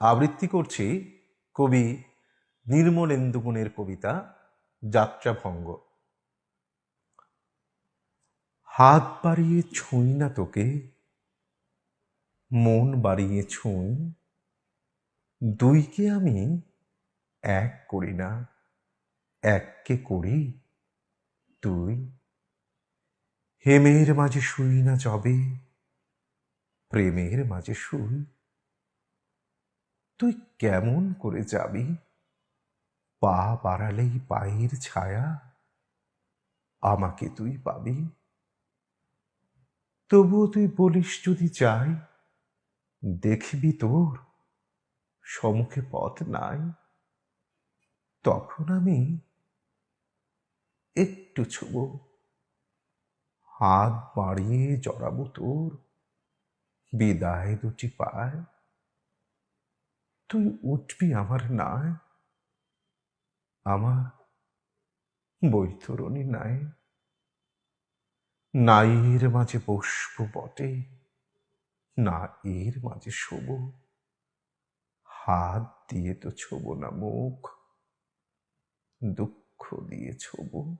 আবৃত্তি করছি কবি নির্মলেন্দুগুণের কবিতা যাত্রাভঙ্গ। হাত বাড়িয়ে ছুঁই না তোকে, মন বাড়িয়ে ছুঁই, দুইকে আমি এক করি না, এককে করি তুই। হেমের মাঝে শুই না চবে প্রেমের মাঝে শুই তুই কেমন করে যাবি? পা বাড়ালেই পায়ের ছায়া। আমাকে তুই পাবি। তবুও তুই বলিস যদি চাই দেখবি তোর সমুখে পথ নাই। তখন আমি একটু ছুব। হাত বাড়িয়ে জড়াবো তোর। বিদায় দুটি পায়। তুই উঠবি আমার নাই? আমার বৈতরণী নাই। নাইয়ের মাঝে বসব বটে না এর মাঝে শোব। হাত দিয়ে তো ছোব না, মুখ দুঃখ দিয়ে ছোব।